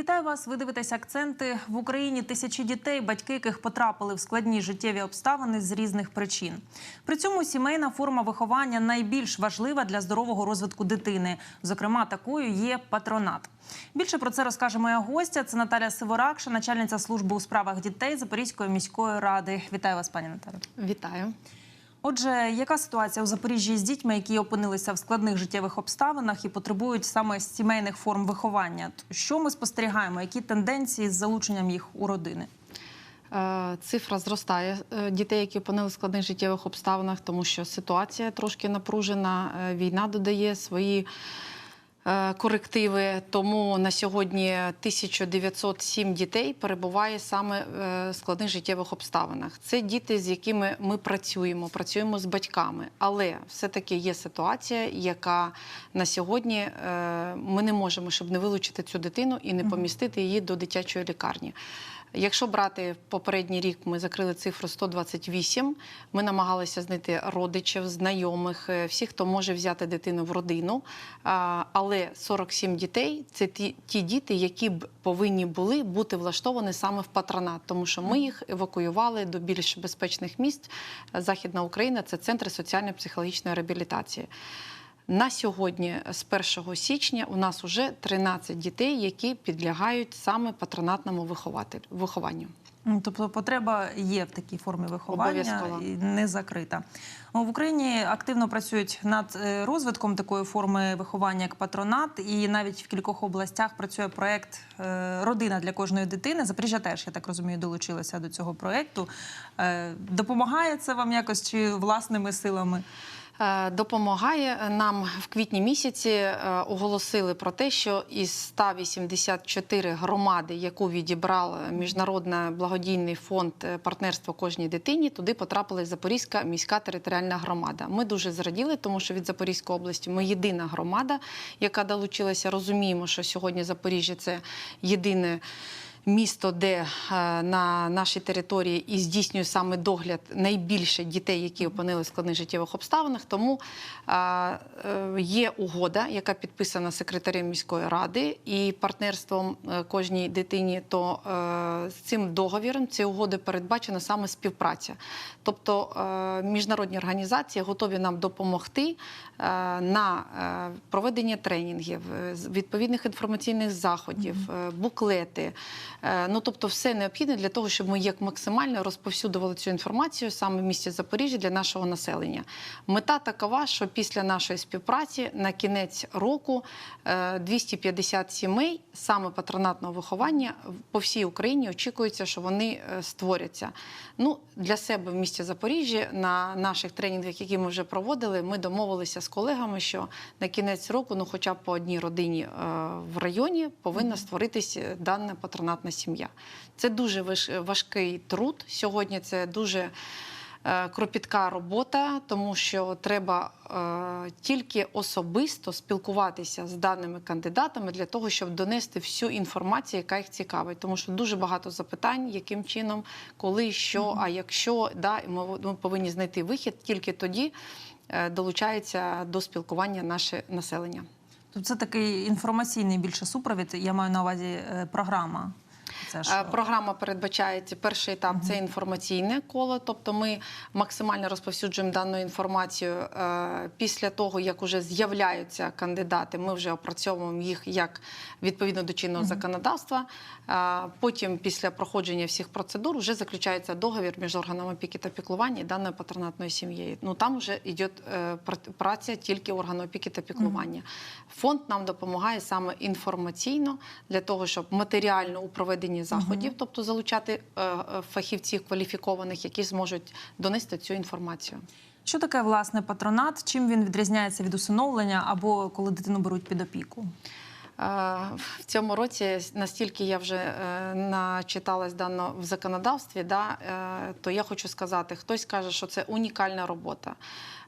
Вітаю вас. Ви дивитесь акценти в Україні. Тисячі дітей, батьки яких потрапили в складні життєві обставини з різних причин. При цьому сімейна форма виховання найбільш важлива для здорового розвитку дитини. Зокрема, такою є патронат. Більше про це розкаже моя гостя. Це Наталя Сиворакша, начальниця служби у справах дітей Запорізької міської ради. Вітаю вас, пані Наталі. Вітаю. Отже, яка ситуація у Запоріжжі з дітьми, які опинилися в складних життєвих обставинах і потребують саме сімейних форм виховання? Що ми спостерігаємо? Які тенденції з залученням їх у родини? Е, Цифра зростає е, дітей, які опинили в складних життєвих обставинах, тому що ситуація трошки напружена. е, Війна додає свої корективи. Тому на сьогодні 1907 дітей перебуває саме е, в складних життєвих обставинах. Це діти, з якими ми працюємо, працюємо з батьками. Але все-таки є ситуація, яка на сьогодні е, ми не можемо, щоб не вилучити цю дитину і не помістити її до дитячої лікарні. Якщо брати попередній рік, ми закрили цифру 128, Ми намагалися знайти родичів, знайомих, е, всіх, хто може взяти дитину в родину. Але 47 дітей це ті, ті діти, які б повинні були бути влаштовані саме в патронат, тому що ми їх евакуювали до більш безпечних місць. Західна Україна це центри соціально-психологічної реабілітації. На сьогодні, з 1 січня, у нас вже 13 дітей, які підлягають саме патронатному вихованню. Тобто потреба є в такій формі виховання і не закрита. В Україні активно працюють над е, розвитком такої форми виховання як патронат, і навіть в кількох областях працює проект е, Родина для кожної дитини. Запоріжжя теж, я так розумію, долучилася до цього проекту. Е, Допомагає це вам якось чи власними силами? Е, Допомагає нам в квітні місяці. е, Оголосили про те, що із 184 громади, яку відібрав міжнародний благодійний фонд е, партнерство кожній дитині, туди потрапила Запорізька міська територіальна громада. Ми дуже зраділи, тому що від Запорізької області ми єдина громада, яка долучилася. Розуміємо, що сьогодні Запоріжжя це єдине. Місто, де е, на нашій території і здійснює саме догляд найбільше дітей, які опинилися в складних життєвих обставинах. Тому е, е, є угода, яка підписана секретарем міської ради і партнерством кожній дитині. То з цим договіром цією угодою передбачена саме співпраця. Тобто міжнародні організації готові нам допомогти на проведення тренінгів, відповідних інформаційних заходів, буклети. Е, Ну, тобто, все необхідне для того, щоб ми як максимально розповсюдували цю інформацію саме в місті Запоріжжя для нашого населення. Мета такова, що після нашої співпраці на кінець року е, 250 сімей саме патронатного виховання по всій Україні очікується, що вони е, створяться. Ну, для себе в місті Запоріжжя на наших тренінгах, які ми вже проводили, ми домовилися з колегами, що на кінець року, ну, хоча б по одній родині е, в районі, повинна створитись е, дана патронатна сім'я. Це дуже важ- важкий труд. Сьогодні це дуже е, кропітка робота, тому що треба е, тільки особисто спілкуватися з даними кандидатами для того, щоб донести всю інформацію, яка їх цікавить. Тому що дуже багато запитань, яким чином, коли, що, а якщо да, ми, повинні знайти вихід, тільки тоді е, долучається до спілкування наше населення. Тобто це такий інформаційний більше супровід. Я маю на увазі програма. Це ж Е, Програма передбачається перший етап це інформаційне коло, тобто ми максимально розповсюджуємо дану інформацію. Е, Після того, як вже з'являються кандидати, ми вже опрацьовуємо їх як відповідно до чинного законодавства. Е, Потім, після проходження всіх процедур, вже заключається договір між органами опіки та піклування і даною патронатною сім'єю. Ну там вже йде праця тільки органу опіки та піклування. Фонд нам допомагає саме інформаційно для того, щоб матеріально у проведенні заходів, тобто залучати е, е, фахівців кваліфікованих, які зможуть донести цю інформацію. що таке власне патронат? Чим він відрізняється від усиновлення або коли дитину беруть під опіку? Е, В цьому році настільки я вже начиталась дано в законодавстві, да, то я хочу сказати, хтось каже, що це унікальна робота.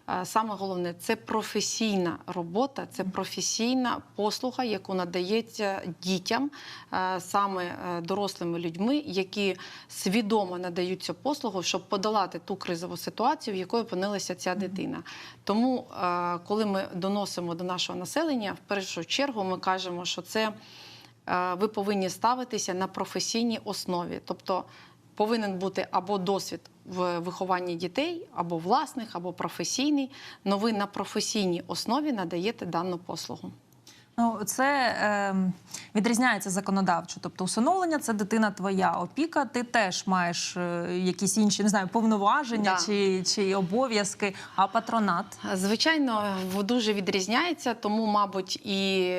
Е, Саме головне це професійна робота, це професійна послуга, яку надається дітям, е, саме е, дорослими людьми, які свідомо надають цю послугу, щоб подолати ту кризову ситуацію, в якої опинилася ця дитина. Тому, коли ми доносимо до нашого населення, в першу чергу ми кажемо, що це ви повинні ставитися на професійній основі. Тобто повинен бути або досвід в вихованні дітей, або власних, або професійний. але ви на професійній основі надаєте дану послугу. Ну, це е, відрізняється законодавчо. Тобто, усиновлення це дитина твоя опіка. Ти теж маєш е, якісь інші не знаю, повноваження Да. чи, чи обов'язки, а патронат. Звичайно, дуже відрізняється, тому, мабуть, і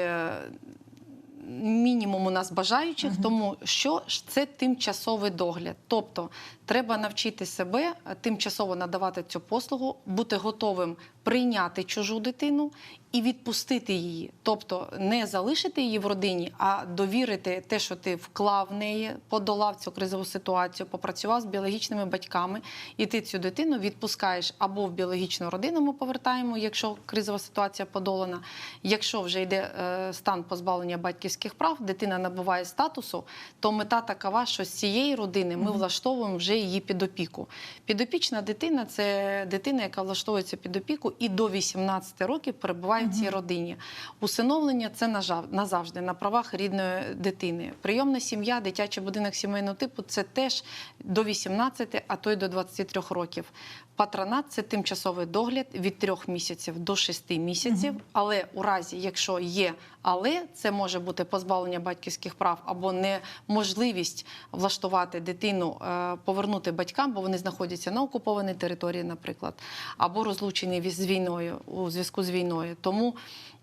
мінімум у нас бажаючих, тому що ж це тимчасовий догляд. Тобто треба навчити себе е, тимчасово надавати цю послугу, бути готовим прийняти чужу дитину і відпустити її. Тобто не залишити її в родині, а довірити те, що ти вклав в неї, подолав цю кризову ситуацію, попрацював з біологічними батьками, і ти цю дитину відпускаєш або в біологічну родину ми повертаємо, якщо кризова ситуація подолана. Якщо вже йде е, стан позбавлення батьківських прав, дитина набуває статусу, то мета такова, що з цієї родини ми влаштовуємо вже її під опіку. Підопічна дитина це дитина, яка влаштовується під опіку і до 18 років перебуває в цій родині. Усиновлення це назавжди на правах рідної дитини. Прийомна сім'я, дитячий будинок сімейного типу це теж до 18, а то й до 23 років. Патронат це тимчасовий догляд від 3 місяців до 6 місяців. Але у разі, якщо є але, це може бути позбавлення батьківських прав або неможливість влаштувати дитину, е, повернути батькам, бо вони знаходяться на окупованій території, наприклад, або розлучені з війною у зв'язку з війною. Тому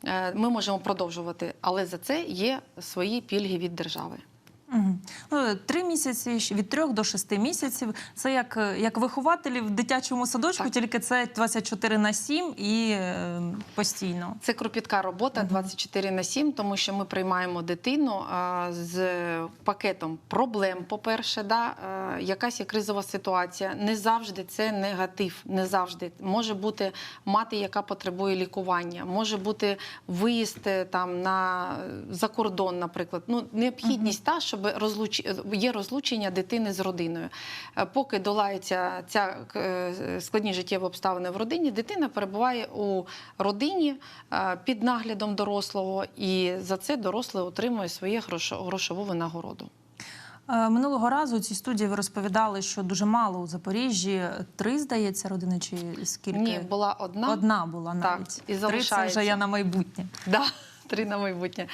е, ми можемо продовжувати, але за це є свої пільги від держави. Угу. Ну, три місяці від трьох до шести місяців. Це як, як вихователі в дитячому садочку, Так. тільки це 24 на 7 і е, постійно. Це кропітка робота 24 на 7, тому що ми приймаємо дитину а, з пакетом проблем. По-перше, да, е, якась є кризова ситуація. Не завжди це негатив. Не завжди може бути мати, яка потребує лікування, може бути виїзд е, там на за кордон, наприклад. Ну необхідність та, щоб розлуч... є розлучення дитини з родиною. Е, Поки долається ця е, складні життєві обставини в родині, дитина перебуває у родині е, під наглядом дорослого, і за це дорослий отримує своє грошову винагороду. Минулого разу у цій студії ви розповідали, що дуже мало у Запоріжжі. Три, здається, родини чи скільки? Ні, була одна. Одна була Так, навіть. і Три це вже я на майбутнє. Да, три на майбутнє.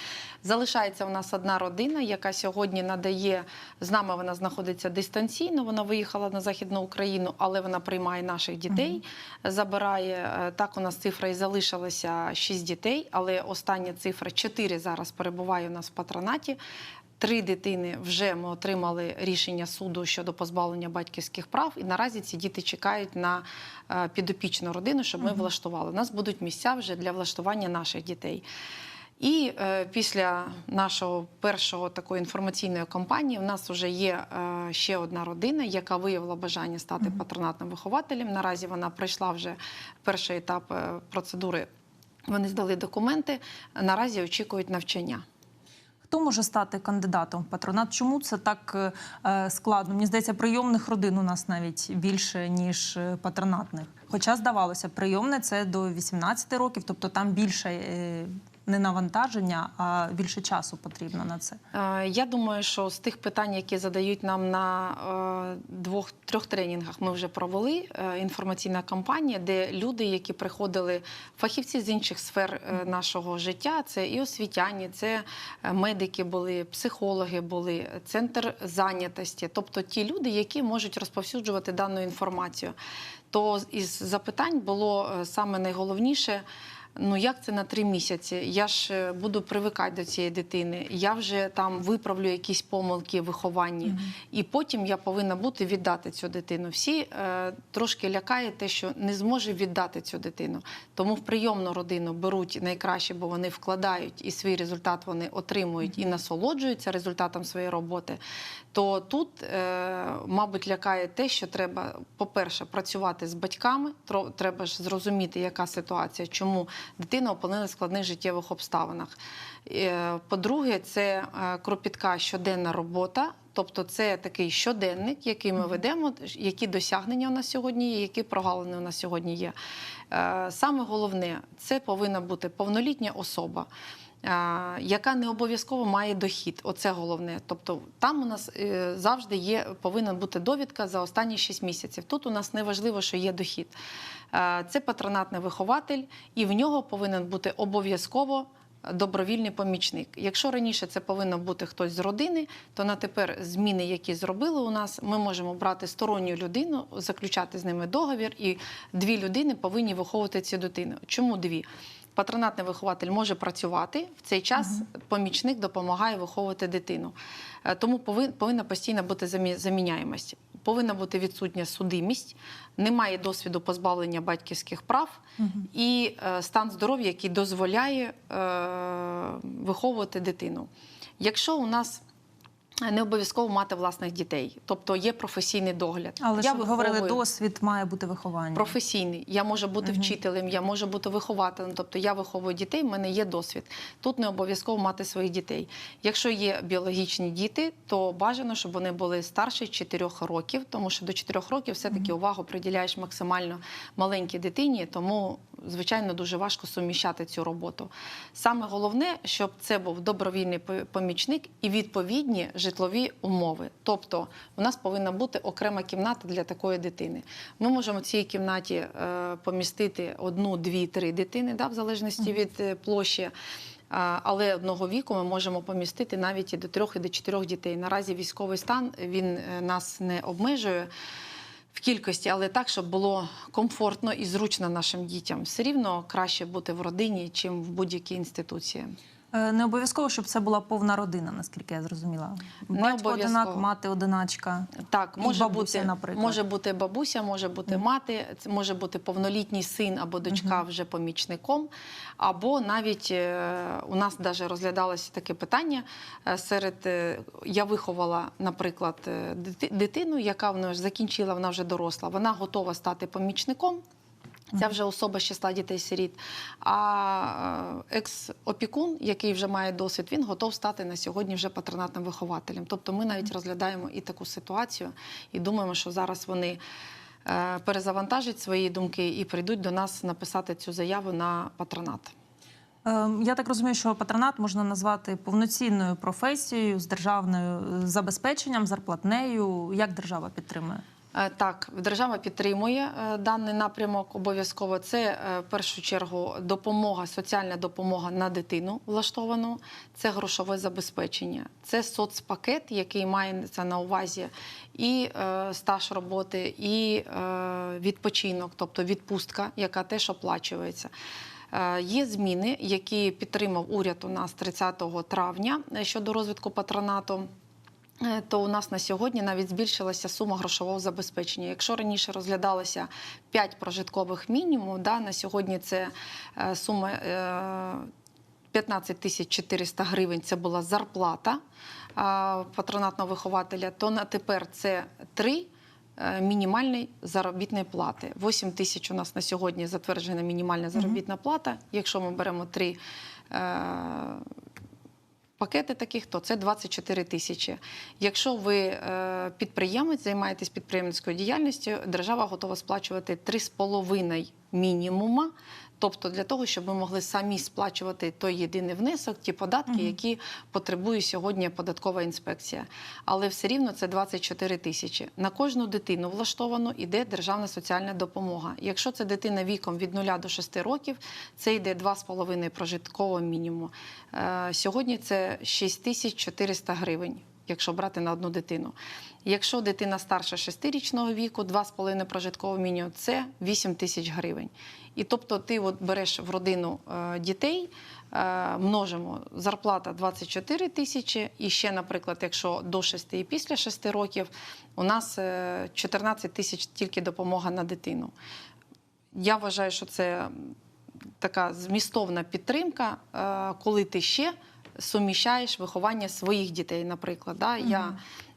Залишається у нас одна родина, яка сьогодні надає з нами. Вона знаходиться дистанційно. Вона виїхала на західну Україну, але вона приймає наших дітей. Забирає е, так. У нас цифра і залишилася шість дітей, але остання цифра чотири зараз перебуває у нас в патронаті. Три дитини вже ми отримали рішення суду щодо позбавлення батьківських прав, і наразі ці діти чекають на е, підопічну родину, щоб ми влаштували. У нас будуть місця вже для влаштування наших дітей. І е, після нашого першого такої інформаційної кампанії в нас вже є е, ще одна родина, яка виявила бажання стати патронатним вихователем. Наразі вона пройшла вже перший етап е, процедури. Вони здали документи. Наразі очікують навчання. Хто може стати кандидатом в патронат? Чому це так е, складно? Мені здається, прийомних родин у нас навіть більше ніж е, патронатних. Хоча здавалося, прийомне це до 18 років, тобто там більше е, не навантаження, а більше часу потрібно на це. Е, Я думаю, що з тих питань, які задають нам на е, двох трьох тренінгах, ми вже провели е, інформаційна кампанія, де люди, які приходили, фахівці з інших сфер нашого життя, це і освітяні, це медики були, психологи були, центр зайнятості, тобто ті люди, які можуть розповсюджувати дану інформацію. То із запитань було саме найголовніше. Ну як це на три місяці? Я ж е, буду привикати до цієї дитини. Я вже там виправлю якісь помилки в вихованні, і потім я повинна бути віддати цю дитину. Всі е, трошки лякає те, що не зможе віддати цю дитину. Тому в прийомну родину беруть найкраще, бо вони вкладають і свій результат вони отримують і насолоджуються результатом своєї роботи. То тут, е, мабуть, лякає те, що треба, по-перше, працювати з батьками. тро- Треба ж зрозуміти, яка ситуація, чому дитина опинилася в складних життєвих обставинах. Е, По-друге, це е, кропітка щоденна робота. Тобто це такий щоденник, який ми ведемо, які досягнення у нас сьогодні є, які прогалини у нас сьогодні є. Е, Саме головне, це повинна бути повнолітня особа. яка не обов'язково має дохід. Оце головне. Тобто там у нас завжди є, повинна бути довідка за останні 6 місяців. Тут у нас не важливо, що є дохід. Е, Це патронатний вихователь, і в нього повинен бути обов'язково добровільний помічник. Якщо раніше це повинно бути хтось з родини, то на тепер зміни, які зробили у нас, ми можемо брати сторонню людину, заключати з ними договір, і дві людини повинні виховувати цю дитину. Чому дві? Патронатний вихователь може працювати в цей час. Помічник допомагає виховувати дитину. Е, Тому повин- повинна постійно бути замі- заміняємость. Повинна бути відсутня судимість, немає досвіду позбавлення батьківських прав і е, стан здоров'я, який дозволяє е, виховувати дитину. Якщо у нас не обов'язково мати власних дітей, тобто є професійний догляд. Але Я ж ви говорили, досвід має бути виховання. професійний. Я можу бути вчителем, я можу бути вихователем. Тобто я виховую дітей, в мене є досвід. Тут не обов'язково мати своїх дітей. Якщо є біологічні діти, то бажано, щоб вони були старші 4 років, тому що до 4 років все-таки увагу приділяєш максимально маленькій дитині, тому. Звичайно, дуже важко суміщати цю роботу. Саме головне, щоб це був добровільний помічник і відповідні житлові умови. Тобто, у нас повинна бути окрема кімната для такої дитини. Ми можемо в цій кімнаті е, помістити одну, дві, три дитини, да, в залежності від е, площі. Але одного віку ми можемо помістити навіть і до трьох, і до чотирьох дітей. Наразі військовий стан він е, нас не обмежує в кількості, але так, щоб було комфортно і зручно нашим дітям. Все рівно краще бути в родині, чим в будь-якій інституції. Е, Не обов'язково, щоб це була повна родина, наскільки я зрозуміла. Батько одинак, мати одиначка. Так, може бабуся, бути, наприклад. може бути бабуся, може бути мати, може бути повнолітній син або дочка вже помічником. Або навіть е, у нас даже розглядалося таке питання е, серед я виховала, наприклад, дити- дитину, яка вона вже закінчила, вона вже доросла. Вона готова стати помічником. Це вже особа з числа дітей-сиріт. А е, екс-опікун, який вже має досвід, він готов стати на сьогодні вже патронатним вихователем. Тобто ми навіть розглядаємо і таку ситуацію, і думаємо, що зараз вони е, перезавантажать свої думки і прийдуть до нас написати цю заяву на патронат. Е, Я так розумію, що патронат можна назвати повноцінною професією з державною забезпеченням, зарплатнею. Як держава підтримує? Е, Так, держава підтримує е, даний напрямок обов'язково. Це е, в першу чергу допомога, соціальна допомога на дитину влаштовану, це грошове забезпечення, це соцпакет, який мається на увазі і стаж роботи, і відпочинок, тобто відпустка, яка теж оплачується. Є зміни, які підтримав уряд у нас 30 травня щодо розвитку патронату. Е, То у нас на сьогодні навіть збільшилася сума грошового забезпечення. Якщо раніше розглядалося 5 прожиткових мінімумів, да, на сьогодні це е, сума е, 15 тисяч 400 гривень. Це була зарплата е, патронатного вихователя. То на тепер це 3 мінімальної заробітної плати. 8 тисяч у нас на сьогодні затверджена мінімальна заробітна плата. Якщо ми беремо 3 пакети таких, то це 24 тисячі. Якщо ви е, підприємець, займаєтесь підприємницькою діяльністю, держава готова сплачувати 3,5 мінімума. Тобто для того, щоб ми могли самі сплачувати той єдиний внесок, ті податки, які потребує сьогодні податкова інспекція. Але все рівно це 24 тисячі. На кожну дитину влаштовано йде державна соціальна допомога. Якщо це дитина віком від 0 до 6 років, це йде 2,5 прожиткового мінімуму. Е, Сьогодні це 6400 гривень. Якщо брати на одну дитину. Якщо дитина старша 6-річного віку, 2,5 прожиткового мінімуму – це 8 тисяч гривень. І тобто ти от береш в родину е, дітей, е, множимо зарплата 24 тисячі, і ще, наприклад, якщо до 6 і після 6 років, у нас е, 14 тисяч тільки допомога на дитину. Я вважаю, що це така змістовна підтримка, е, коли ти ще суміщаєш виховання своїх дітей, наприклад. Да? Я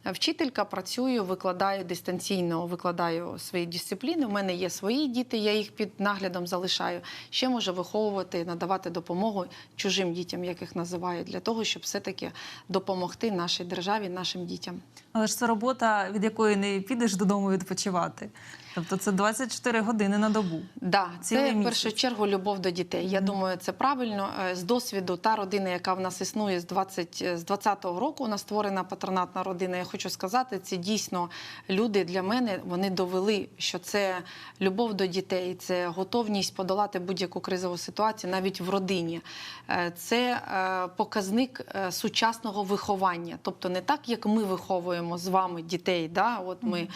Вчителька працюю, викладаю дистанційно, викладаю свої дисципліни. У мене є свої діти, я їх під наглядом залишаю. Ще можу виховувати, надавати допомогу чужим дітям, як їх називають, для того, щоб все-таки допомогти нашій державі, нашим дітям. Але ж це робота, від якої не підеш додому відпочивати. Тобто це 24 години на добу. Да, це в першу чергу любов до дітей. Я думаю, це правильно. Е, З досвіду та родина, яка в нас існує з 20, з 20-го року, у нас створена патронатна родина. Хочу сказати, це дійсно люди для мене. Вони довели, що це любов до дітей, це готовність подолати будь-яку кризову ситуацію, навіть в родині. Е, Це е, показник е, сучасного виховання. Тобто не так, як ми виховуємо з вами дітей. Да? От ми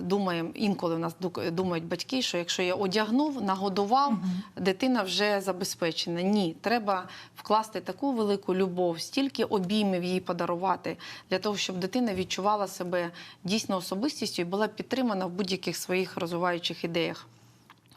думаємо, інколи в нас думають батьки, що якщо я одягнув, нагодував, дитина вже забезпечена. Ні, треба вкласти таку велику любов, стільки обіймів їй подарувати для того, щоб дитина відчувала себе дійсно особистістю і була підтримана в будь-яких своїх розвиваючих ідеях.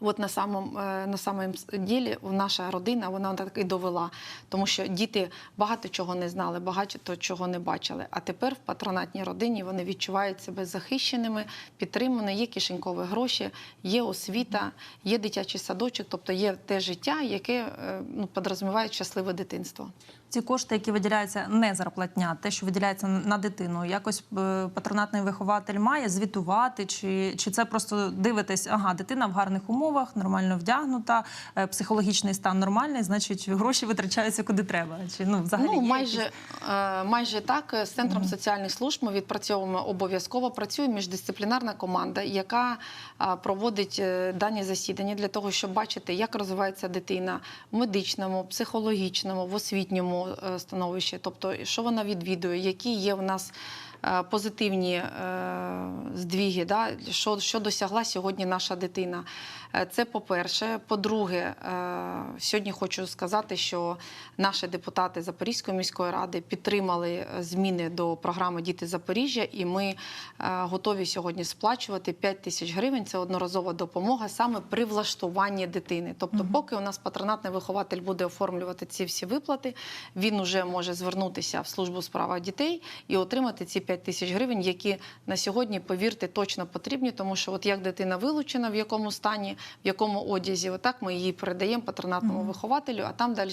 От на самому е, на самому ділі наша родина вона так і довела, тому що діти багато чого не знали, багато чого не бачили. А тепер в патронатній родині вони відчувають себе захищеними, підтриманими, є кишенькові гроші, є освіта, є дитячий садочок, тобто є те життя, яке е, ну, подрозуміває щасливе дитинство. Ці кошти, які виділяються не зарплатня, те, що виділяється на дитину, якось е, патронатний вихователь має звітувати, чи, чи це просто дивитесь, ага, дитина в гарних умовах, нормально вдягнута, е, психологічний стан нормальний, значить гроші витрачаються куди треба. Чи ну взагалі Ну, майже, якісь- е, майже так. З центром соціальних служб ми відпрацьовуємо обов'язково. Працює міждисциплінарна команда, яка проводить дані засідання для того, щоб бачити, як розвивається дитина в медичному, психологічному, в освітньому е, становищі, тобто що вона відвідує, які є в нас. е, Позитивні е, здвіги, да, що, що досягла сьогодні наша дитина. Е, Це по-перше. По-друге, е, сьогодні хочу сказати, що наші депутати Запорізької міської ради підтримали е, зміни до програми Діти Запоріжжя, і ми готові сьогодні сплачувати 5 тисяч гривень. Це одноразова допомога саме при влаштуванні дитини. Тобто, поки у нас патронатний вихователь буде оформлювати ці всі виплати, він уже може звернутися в службу справа дітей і отримати ці 5 тисяч гривень, які на сьогодні, повірте, точно потрібні, тому що от як дитина вилучена, в якому стані, в якому одязі, отак ми її передаємо патронатному вихователю, а там далі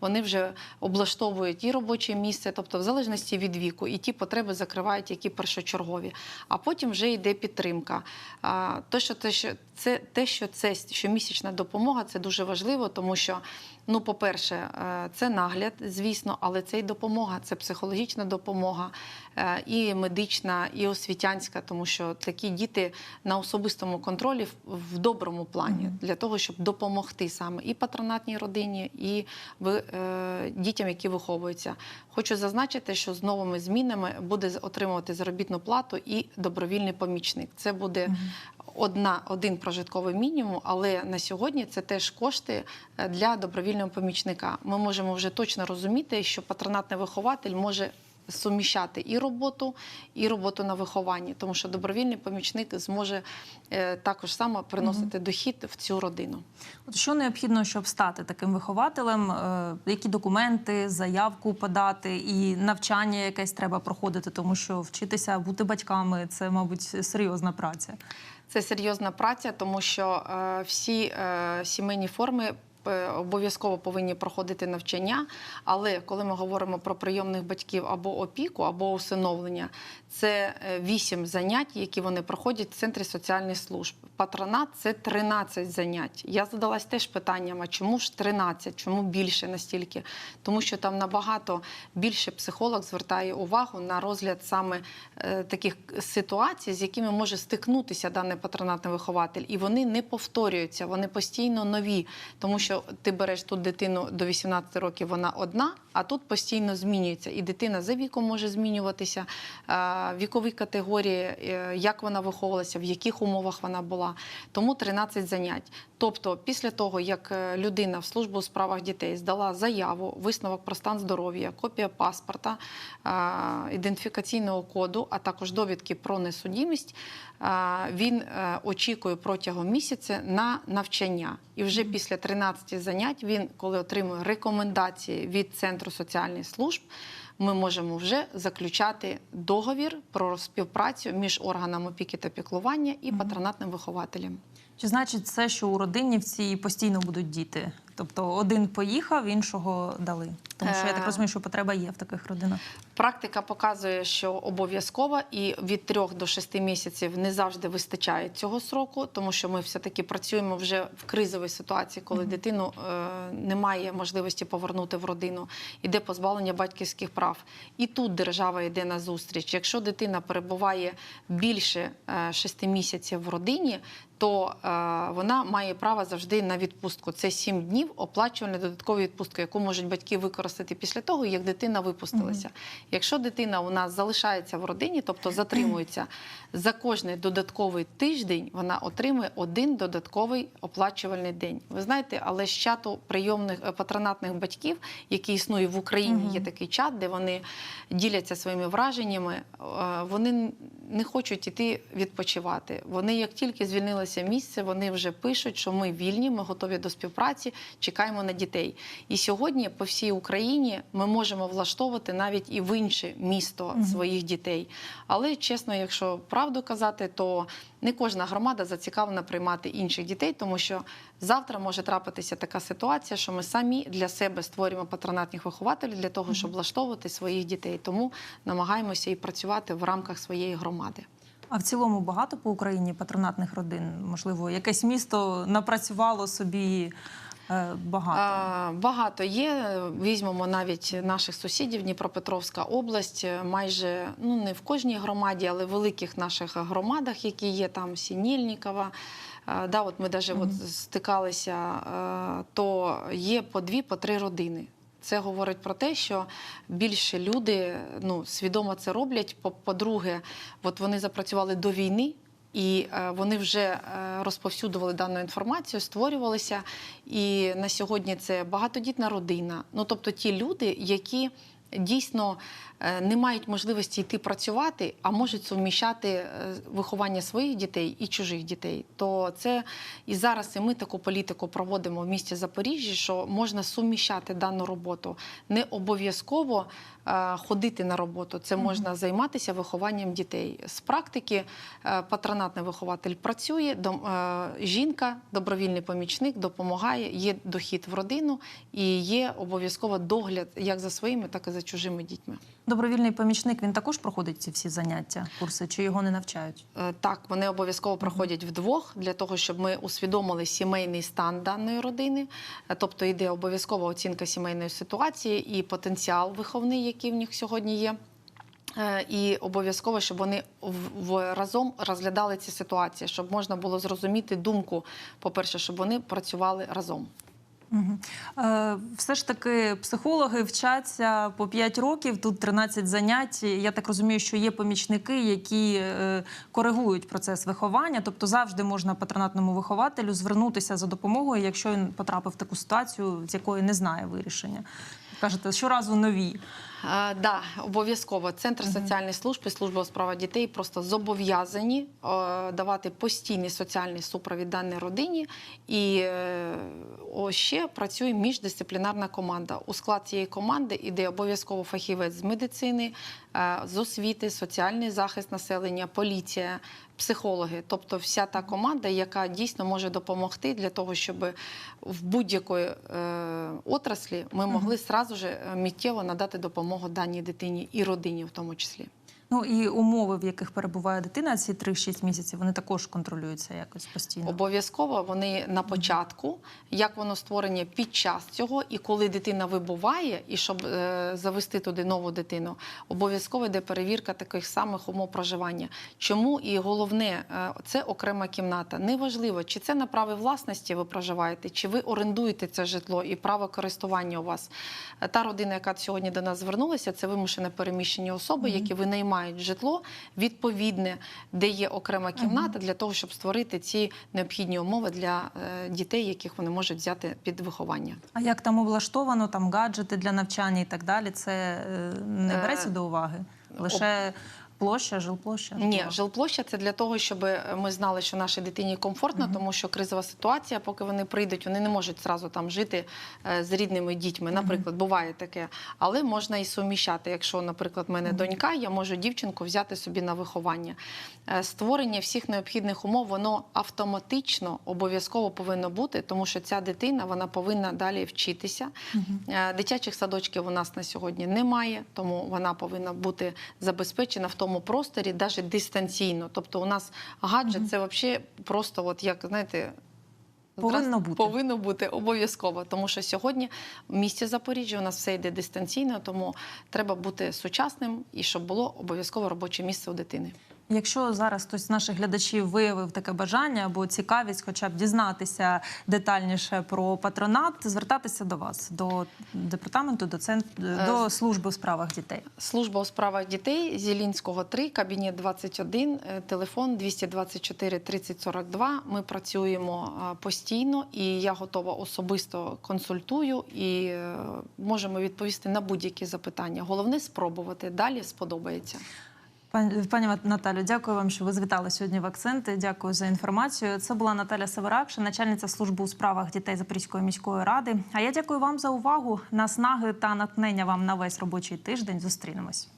вони вже облаштовують і робоче місце, тобто в залежності від віку, і ті потреби закривають, які першочергові. А потім вже йде підтримка. А, то, що те, що це те, що це щомісячна допомога, це дуже важливо, тому що. Ну, по-перше, е, це нагляд, звісно, але це і допомога, це психологічна допомога, е, і медична, і освітянська, тому що такі діти на особистому контролі в- доброму плані для того, щоб допомогти саме і патронатній родині, і е, дітям, які виховуються. Хочу зазначити, що з новими змінами буде отримувати заробітну плату і добровільний помічник. Це буде одна, один прожитковий мінімум, але на сьогодні це теж кошти е, для добровільного помічника. Ми можемо вже точно розуміти, що патронатний вихователь може суміщати і роботу, і роботу на вихованні, тому що добровільний помічник зможе е, також само приносити дохід в цю родину. От що необхідно, щоб стати таким вихователем? Е, Які документи, заявку подати і навчання якесь треба проходити, тому що вчитися бути батьками це, мабуть, серйозна праця. Це серйозна праця, тому що е, всі е, сімейні форми. Е, Обов'язково повинні проходити навчання, але коли ми говоримо про прийомних батьків або опіку, або усиновлення, це е, вісім занять, які вони проходять в центрі соціальних служб. Патронат це 13 занять. Я задалась теж питанням: а чому ж 13? Чому більше настільки? Тому що там набагато більше психолог звертає увагу на розгляд саме е, таких ситуацій, з якими може стикнутися даний патронатний вихователь, і вони не повторюються, вони постійно нові, тому що ти береш тут дитину до 18 років, вона одна, а тут постійно змінюється. І дитина за віком може змінюватися, е, вікові категорії, е, як вона виховувалася, в яких умовах вона була. Тому 13 занять. Тобто, після того, як е, людина в службу у справах дітей здала заяву, висновок про стан здоров'я, копія паспорта, ідентифікаційного коду, а також довідки про несудімість, він е, очікує протягом місяця на навчання. І вже після 13 занять він, коли отримує рекомендації від центру соціальних служб, ми можемо вже заключати договір про співпрацю між органами опіки та піклування і патронатним вихователем. Чи значить це, що у родині родинівці постійно будуть діти? Тобто один поїхав, іншого дали. Тому що я так Е. розумію, що потреба є в таких родинах. Практика показує, що обов'язково і від 3 до 6 місяців не завжди вистачає цього сроку, тому що ми все-таки працюємо вже в кризовій ситуації, коли дитину е, немає можливості повернути в родину, іде позбавлення батьківських прав. І тут держава йде на зустріч. Якщо дитина перебуває більше 6 місяців в родині, то е, вона має право завжди на відпустку. Це 7 днів оплачувальної додаткової відпустки, яку можуть батьки використати після того, як дитина випустилася. Якщо дитина у нас залишається в родині, тобто затримується за кожний додатковий тиждень, вона отримує один додатковий оплачувальний день. Ви знаєте, але з чату прийомних е, патронатних батьків, який існує в Україні, є такий чат, де вони діляться своїми враженнями. е, Вони не хочуть іти відпочивати. Вони, як тільки звільнилося місце, вони вже пишуть, що ми вільні, ми готові до співпраці, чекаємо на дітей. І сьогодні по всій Україні ми можемо влаштовувати навіть і в інше місто своїх дітей. Але чесно, якщо правду казати, то не кожна громада зацікавлена приймати інших дітей, тому що завтра може трапитися така ситуація, що ми самі для себе створюємо патронатних вихователів для того, щоб влаштовувати своїх дітей. Тому намагаємося і працювати в рамках своєї громади. А в цілому багато по Україні патронатних родин? Можливо, якесь місто напрацювало собі багато. А, Багато є. Візьмемо навіть наших сусідів, Дніпропетровська область. Майже ну не в кожній громаді, але в великих наших громадах, які є там Сінільникова. е, Да, от ми навіть от стикалися, е, то є по дві, по три родини. Це говорить про те, що більше люди ну, свідомо це роблять. По- По-друге, от вони запрацювали до війни, і е, вони вже е, розповсюдували дану інформацію, створювалися. І на сьогодні це багатодітна родина. Ну тобто ті люди, які дійсно не мають можливості йти працювати, а можуть суміщати е, виховання своїх дітей і чужих дітей. То це і зараз і ми таку політику проводимо в місті Запоріжжя, що можна суміщати дану роботу. Не обов'язково е, ходити на роботу. Це можна займатися вихованням дітей. З практики е, патронатний вихователь працює, е, жінка, добровільний помічник допомагає, є дохід в родину і є обов'язково догляд як за своїми, так і за чужими дітьми. Добровільний помічник він також проходить ці всі заняття, курси, чи його не навчають? Е, Так, вони обов'язково проходять вдвох для того, щоб ми усвідомили сімейний стан даної родини. Е, Тобто йде обов'язкова оцінка сімейної ситуації і потенціал виховний, який в них сьогодні є. Е, І обов'язково, щоб вони в, разом розглядали ці ситуації, щоб можна було зрозуміти думку. По-перше, щоб вони працювали разом. Е, все ж таки психологи вчаться по 5 років, тут 13 занять. Я так розумію, що є помічники, які е, коригують процес виховання. Тобто завжди можна патронатному вихователю звернутися за допомогою, якщо він потрапив в таку ситуацію, з якої не знає вирішення. Кажете, щоразу нові. Так, да, обов'язково. Центр соціальних служб і служба у справах дітей просто зобов'язані е, давати постійний соціальний супровід даній родині. І е, ще працює міждисциплінарна команда. У склад цієї команди йде обов'язково фахівець з медицини, е, з освіти, соціальний захист населення, поліція. Психологи, тобто вся та команда, яка дійсно може допомогти для того, щоб в будь-якої е, отраслі ми могли сразу же е, миттєво надати допомогу даній дитині і родині, в тому числі. Ну і умови, в яких перебуває дитина, ці 3-6 місяців, вони також контролюються якось постійно. Обов'язково вони на початку, як воно створення під час цього, і коли дитина вибуває, і щоб е, завести туди нову дитину, обов'язково йде перевірка таких самих умов проживання. Чому і головне, е, це окрема кімната. Неважливо, чи це на праві власності ви проживаєте, чи ви орендуєте це житло і право користування у вас. Е, Та родина, яка сьогодні до нас звернулася, це вимушене переміщені особи, які винаймають житло відповідне, де є окрема кімната для того, щоб створити ці необхідні умови для е, дітей, яких вони можуть взяти під виховання. А як там облаштовано, там гаджети для навчання і так далі, це е, не Е, береться до уваги? Лише Площа, жилплоща? Ні, жилплоща це для того, щоб ми знали, що нашій дитині комфортно, тому що кризова ситуація, поки вони прийдуть, вони не можуть зразу там жити е, з рідними дітьми. Наприклад, буває таке. Але можна і суміщати. Якщо, наприклад, в мене донька, я можу дівчинку взяти собі на виховання. Е, Створення всіх необхідних умов, воно автоматично обов'язково повинно бути, тому що ця дитина вона повинна далі вчитися. Е, Дитячих садочків у нас на сьогодні немає, тому вона повинна бути забезпечена в тому просторі, навіть дистанційно. Тобто, у нас гаджет це взагалі просто, от як знаєте. Повинно бути. Повинно бути обов'язково, тому що сьогодні в місті Запоріжжя у нас все йде дистанційно, тому треба бути сучасним і щоб було обов'язково робоче місце у дитини. Якщо зараз хтось з наших глядачів виявив таке бажання або цікавість, хоча б дізнатися детальніше про патронат, звертатися до вас, до департаменту, до центру, Е, до служби у справах дітей. Служба у справах дітей Зілінського 3, кабінет 21, е, телефон 224 30 42. Ми працюємо е, постійно, і я готова особисто консультую і можемо відповісти на будь-які запитання. Головне спробувати. Далі сподобається. Пані, Наталю, дякую вам, що ви звітали сьогодні в акценти. Дякую за інформацію. Це була Наталя Северакша, начальниця служби у справах дітей Запорізької міської ради. А я дякую вам за увагу. Наснаги та натхнення вам на весь робочий тиждень. Зустрінемось.